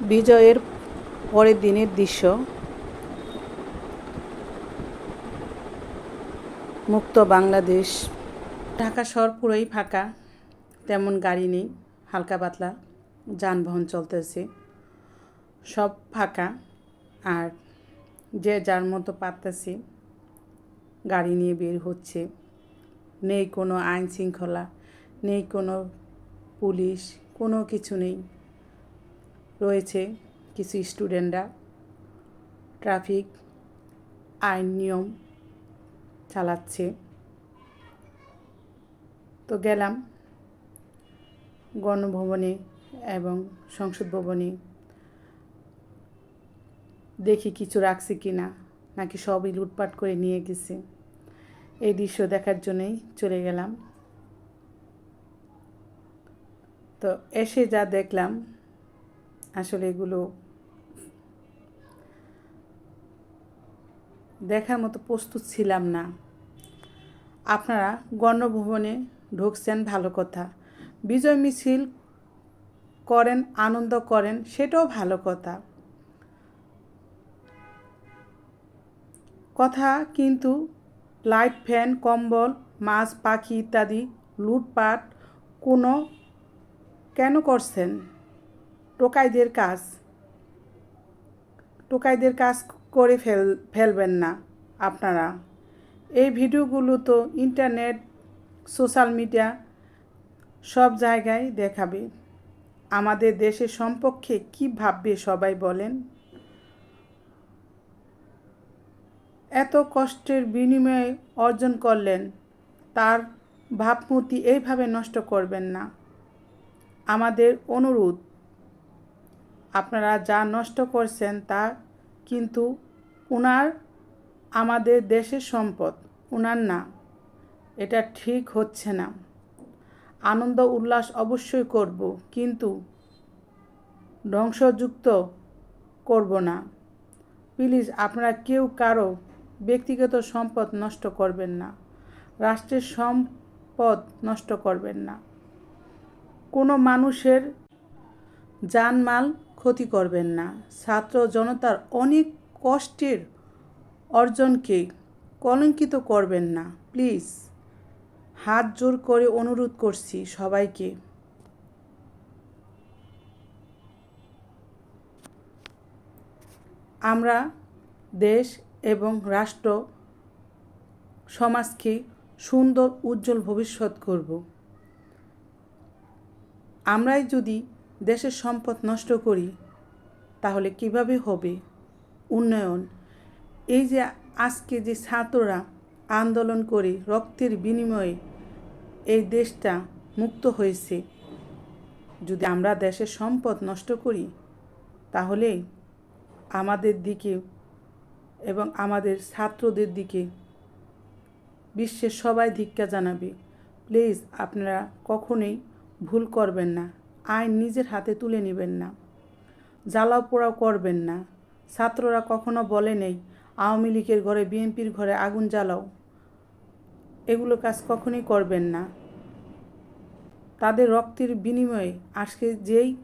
বিজয়ের পরের দিনের দৃশ্য। মুক্ত বাংলাদেশ। ঢাকা শহর পুরোই ফাঁকা, তেমন গাড়ি নেই, হালকা পাতলা, যানবাহন চলতেছে। সব ফাঁকা, আর যে যার মতো পারতেছে, গাড়ি নিয়ে বের হচ্ছে। নেই কোনো আইন শৃঙ্খলা নেই কোনো পুলিশ, কোনো কিছু নেই। রয়েছে কিছু স্টুডেন্টরা। ট্রাফিক, আইন নিয়ম চালাচ্ছে। তো গেলাম গণভবনে এবং সংসদ ভবনে। দেখি কিছু রাখছে কি না নাকি সবই লুটপাট করে নিয়ে গেছে। এই দৃশ্য দেখার জন্যই চলে গেলাম। তো এসে যা দেখলাম আসলে এগুলো দেখার মতো প্রস্তুত ছিলাম না। আপনারা গণভবনে ঢুকছেন ভালো কথা। বিজয় মিছিল করেন, আনন্দ করেন, সেটাও ভালো কথা। কথা কিন্তু লাইট ফ্যান, কম্বল, মাছ, পাখি ইত্যাদি লুটপাট কোনো কেন করছেন? টোকাইদের কাজ টোকাইদের কাজ করে ফেল, ফেলবেন না আপনারা। এই ভিডিওগুলো তো ইন্টারনেট, সোশ্যাল মিডিয়া সব জায়গায় দেখাবে। আমাদের দেশের সম্পর্কে কী ভাববে সবাই বলেন। এত কষ্টের বিনিময়ে অর্জন করলেন, তার ভাবমূর্তি এইভাবে নষ্ট করবেন না। আমাদের অনুরোধ আপনারা যা নষ্ট করছেন তা কিন্তু উনার, আমাদের দেশের সম্পদ। উনার না, এটা ঠিক হচ্ছে না। আনন্দ উল্লাস অবশ্যই করব, কিন্তু ধ্বংসযুক্ত করব না। প্লিজ, আপনারা কেউ কারও ব্যক্তিগত সম্পদ নষ্ট করবেন না। রাষ্ট্রের সম্পদ নষ্ট করবেন না। কোনো মানুষের জানমাল ক্ষতি করবেন না। ছাত্র জনতার অনেক কষ্টের অর্জনকে কলঙ্কিত করবেন না। প্লিজ, হাত জোর করে অনুরোধ করছি সবাইকে। আমরা দেশ এবং রাষ্ট্র, সমাজকে সুন্দর, উজ্জ্বল ভবিষ্যৎ করব। আমরাই যদি দেশের সম্পদ নষ্ট করি, তাহলে কীভাবে হবে? উন্নয়ন। এই যে আজকে যে ছাত্ররা আন্দোলন করে রক্তের বিনিময়ে এই দেশটা মুক্ত হয়েছে, যদি আমরা দেশের সম্পদ নষ্ট করি, তাহলে আমাদের দিকে এবং আমাদের ছাত্রদের দিকে বিশ্বের সবাই ধিক্কা জানাবে। প্লিজ, আপনারা কখনোই ভুল করবেন না। আইন নিজের হাতে তুলে নেবেন না। জ্বালাও পোড়াও করবেন না। ছাত্ররা কখনো বলে নেই, আওয়ামী লীগের ঘরে, বিএনপির ঘরে আগুন জ্বালাও। এগুলো কাজ কখনোই করবেন না। তাদের রক্তের বিনিময়ে আজকে যেই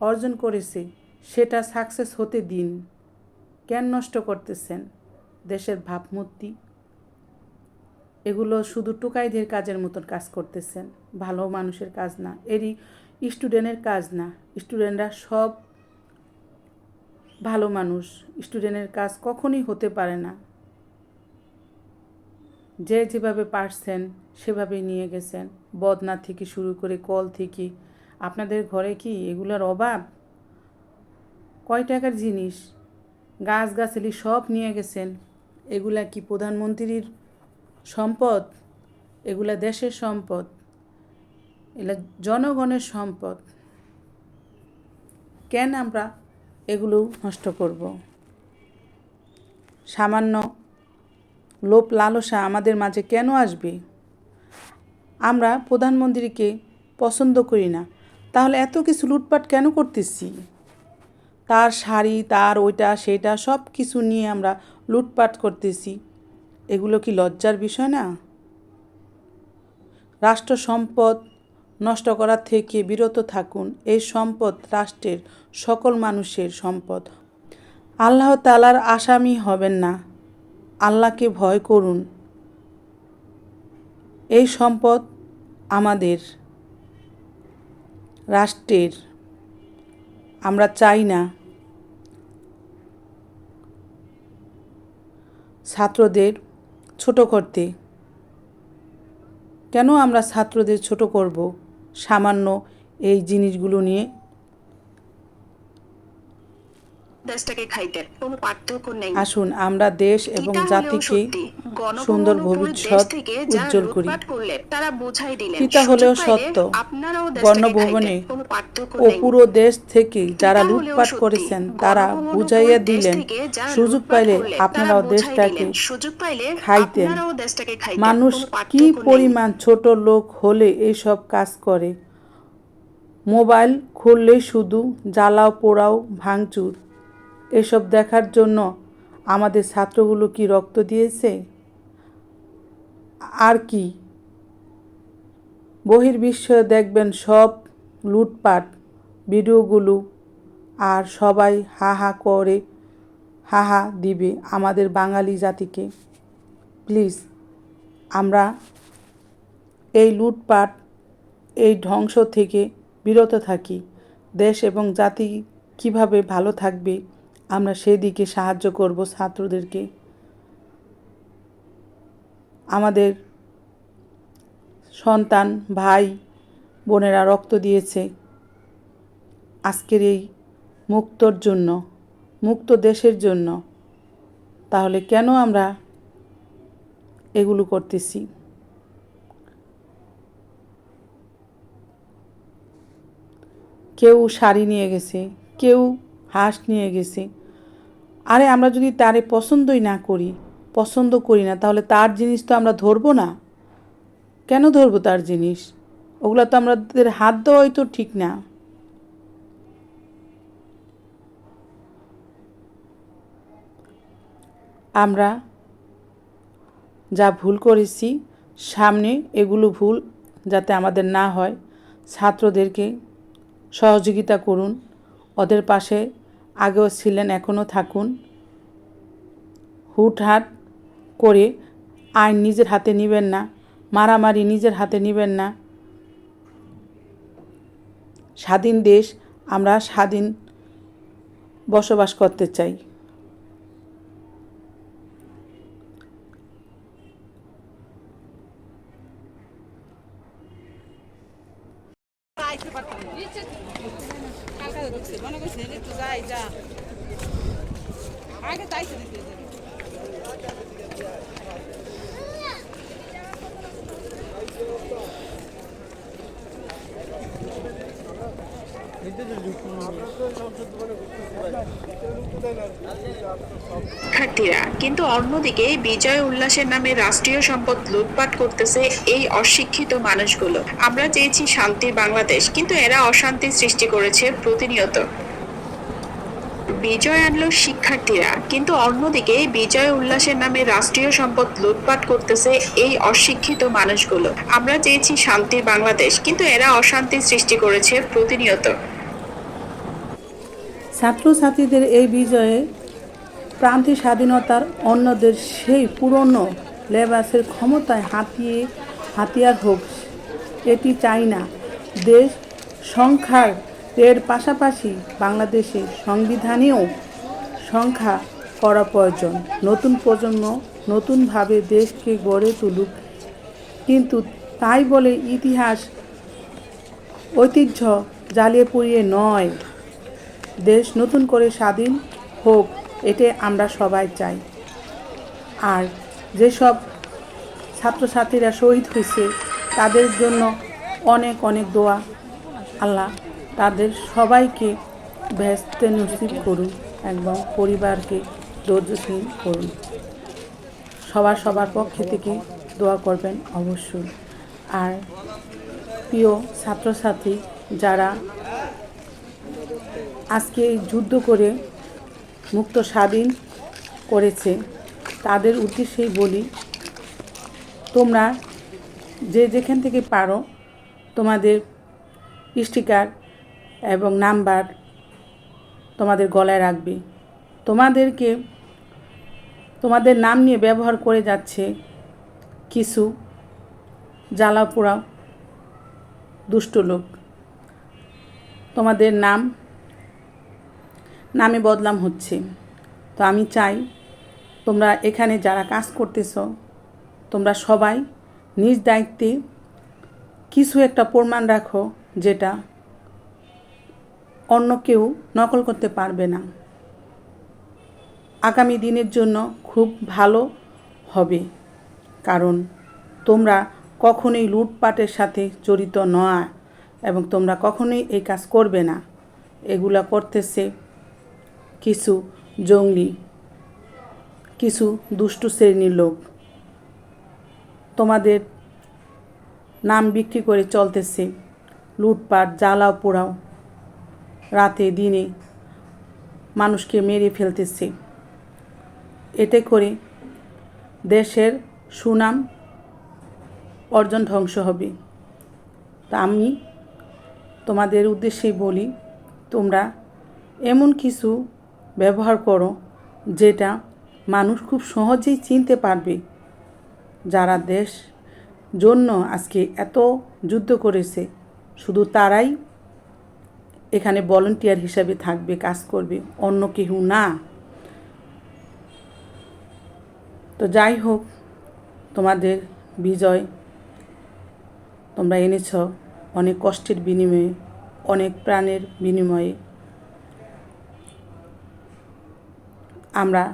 অর্জন করেছে, সেটা সাকসেস হতে দিন। কেন নষ্ট করতেছেন। দেশের ভাবমূর্তি। এগুলো শুধু টুকাইদের কাজের মতন কাজ করতেছেন। ভালো মানুষের কাজ না। এরই স্টুডেন্টের কাজ না। স্টুডেন্টরা সব ভালো মানুষ। স্টুডেন্টের কাজ কখনই হতে পারে না। যে যেভাবে পারছেন সেভাবে নিয়ে গেছেন। বদনা থেকে শুরু করে কল থেকে। আপনাদের ঘরে কি এগুলোর অভাব? কয় টাকার জিনিস? গাছ গাছালি সব নিয়ে গেছেন। এগুলা কি প্রধানমন্ত্রীর সম্পদ? এগুলা দেশের সম্পদ। এগুলা জনগণের সম্পদ। কেন আমরা এগুলো নষ্ট করব? সামান্য লোভ লালসা আমাদের মাঝে কেন আসবে? আমরা প্রধানমন্ত্রীকে পছন্দ করি না, তাহলে এত কিছু লুটপাট কেন করতেছি? তার শাড়ি, তার ওইটা, সেটা সব কিছু নিয়ে আমরা লুটপাট করতেছি। এগুলো কি লজ্জার বিষয় না? রাষ্ট্র সম্পদ নষ্ট করার থেকে বিরত থাকুন। এই সম্পদ রাষ্ট্রের সকল মানুষের সম্পদ। আল্লাহ তালার আসামি হবেন না। আল্লাহকে ভয় করুন। এই সম্পদ আমাদের রাষ্ট্রের। আমরা চাই না। ছাত্রদের ছোট করতে। কেন আমরা ছাত্রদের ছোট করব? সামান্য এই জিনিসগুলো নিয়ে দেশটাকে খাইতেন কোনো পার্থক্য নেই। আসুন আমরা দেশ এবং জাতিকে। সুন্দর ভবিষ্যৎ উজ্জ্বল করি। তারা বোঝাই দিলেন সুযোগ হলেও সত্য গণভবনে ও পুরো দেশ থেকে যারা লুটপাট করেছেন তারা বুঝাইয়া দিলেন সুযোগ পাইলে। আপনারাও দেশটাকে খাইতেন, মানুষ কি পরিমাণ ছোট লোক হলে এইসব কাজ করে? মোবাইল খুললেই শুধু জ্বালাও পোড়াও ভাঙচুর। এসব দেখার জন্য আমাদের ছাত্রগুলো কি রক্ত দিয়েছে? আর কি? বহির্বিশ্ব দেখবেন সব লুটপাট, ভিডিওগুলো, আর সবাই হা হা করে হা হা দিবে আমাদের বাঙালি জাতিকে। প্লিজ, আমরা এই লুটপাট, এই ধ্বংস থেকে বিরত থাকি। দেশ এবং জাতি কীভাবে ভালো থাকবে আমরা সেদিকে সাহায্য করব ছাত্রদেরকে। আমাদের সন্তান, ভাই, বোনেরা রক্ত দিয়েছে। আজকের এই মুক্তর জন্য, মুক্ত দেশের জন্য তাহলে কেন আমরা এগুলো করতেছি? কেউ শাড়ি নিয়ে গেছে, কেউ হাঁস নিয়ে গেছে আরে আমরা যদি তারে পছন্দই না করি, পছন্দ করি না, তাহলে তার জিনিস তো আমরা ধরবো না। কেন ধরবো তার জিনিস? ওগুলো তো আমাদের হাত দেওয়াই তো ঠিক না। আমরা যা ভুল করেছি, সামনে এগুলো ভুল যাতে আমাদের না হয়, ছাত্রদেরকে সহযোগিতা করুন, ওদের পাশে আগেও ছিলেন, এখনও থাকুন। হুটহাট করে আইন নিজের হাতে নেবেন না, মারামারি নিজের হাতে নেবেন না। স্বাধীন দেশ, আমরা স্বাধীন বসবাস করতে চাই। ঢুকছে মনে করছে একটু যাই যা। আগে তাইছে শিক্ষার্থীরা, কিন্তু অন্যদিকে বিজয় উল্লাসের নামে রাষ্ট্রীয় সম্পদ লুটপাট করতেছে এই অশিক্ষিত মানুষগুলো। আমরা চেয়েছি শান্তির বাংলাদেশ, কিন্তু এরা অশান্তি সৃষ্টি করেছে প্রতিনিয়ত। বিজয় আনলো শিক্ষার্থীরা, কিন্তু অন্যদিকে বিজয় উল্লাসের নামে রাষ্ট্রীয় সম্পদ লুটপাট করতেছে এই অশিক্ষিত মানুষগুলো। আমরা চেয়েছি শান্তির বাংলাদেশ, কিন্তু এরা অশান্তি সৃষ্টি করেছে প্রতিনিয়ত। ছাত্রছাত্রীদের এই বিজয়ে প্রান্তিক স্বাধীনতার অন্যদের সেই পুরনো লেবাসের ক্ষমতায় হাতিয়ে হাতিয়ার হোক, এটি চাই না। দেশ সংখ্যার এর পাশাপাশি বাংলাদেশের সংবিধানেও সংখ্যা করা প্রয়োজন। নতুন প্রজন্ম নতুনভাবে দেশকে গড়ে তুলুক। কিন্তু তাই বলে ইতিহাস ঐতিহ্য জ্বালিয়ে পুড়িয়ে নয়। দেশ নতুন করে স্বাধীন হোক, এতে আমরা সবাই চাই। আর যেসব ছাত্রছাত্রীরা শহীদ হয়েছে, তাদের জন্য অনেক অনেক দোয়া। আল্লাহ তাদের সবাইকে ব্যস্ত নসিব করুন এবং পরিবারকে ধৈর্যশীল করুন। সবার সবার পক্ষে থেকে দোয়া করবেন অবশ্যই। আর প্রিয় ছাত্রছাত্রী, যারা আজকে যুদ্ধ করে মুক্ত স্বাধীন করেছে। তাদের উদ্দেশ্যেই বলি, তোমরা যে যেখান থেকে পারো, তোমাদের স্টিকার এবং নাম্বার তোমাদের গলায় রাখবে। তোমাদেরকে, তোমাদের নাম নিয়ে ব্যবহার করে যাচ্ছে কিছু জ্বালা পোড়া দুষ্ট লোক। তোমাদের নাম নামে বদলাম হচ্ছে। তো আমি চাই তোমরা এখানে যারা কাজ করতেছ, তোমরা সবাই নিজ দায়িত্বে কিছু একটা প্রমাণ রাখো যেটা অন্য কেউ নকল করতে পারবে না। আগামী দিনের জন্য খুব ভালো হবে, কারণ তোমরা কখনোই লুটপাটের সাথে জড়িত নয় এবং তোমরা কখনোই এই কাজ করবে না। এগুলা করতেছে কিছু জঙ্গলি, কিছু দুষ্টু শ্রেণির লোক তোমাদের নাম বিক্রি করে চলতেছে। লুটপাট, জ্বালাও পোড়াও, রাতে দিনে মানুষকে মেরে ফেলতেছে। এতে করে দেশের সুনাম অর্জন ধ্বংস হবে। তা আমি তোমাদের উদ্দেশ্যেই বলি, তোমরা এমন কিছু ব্যবহার করো, যেটা মানুষ খুব সহজেই চিনতে পারবে। যারা দেশ জন্য আজকে এত যুদ্ধ করেছে, শুধু তারাই এখানে ভলেন্টিয়ার হিসাবে থাকবে, কাজ করবে, অন্য কেউ না। তো যাই হোক, তোমাদের বিজয় তোমরা এনেছ। অনেক কষ্টের বিনিময়ে, অনেক প্রাণের বিনিময়ে আমরা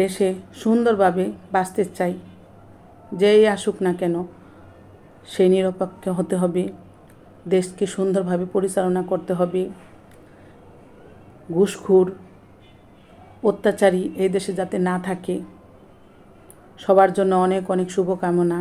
দেশে সুন্দরভাবে বাঁচতে চাই। যেই আসুক না কেন, সেই নিরপেক্ষ হতে হবে। দেশকে সুন্দরভাবে পরিচালনা করতে হবে। ঘুষখোর, অত্যাচারী এই দেশে যাতে না থাকে, সবার জন্য অনেক অনেক শুভকামনা।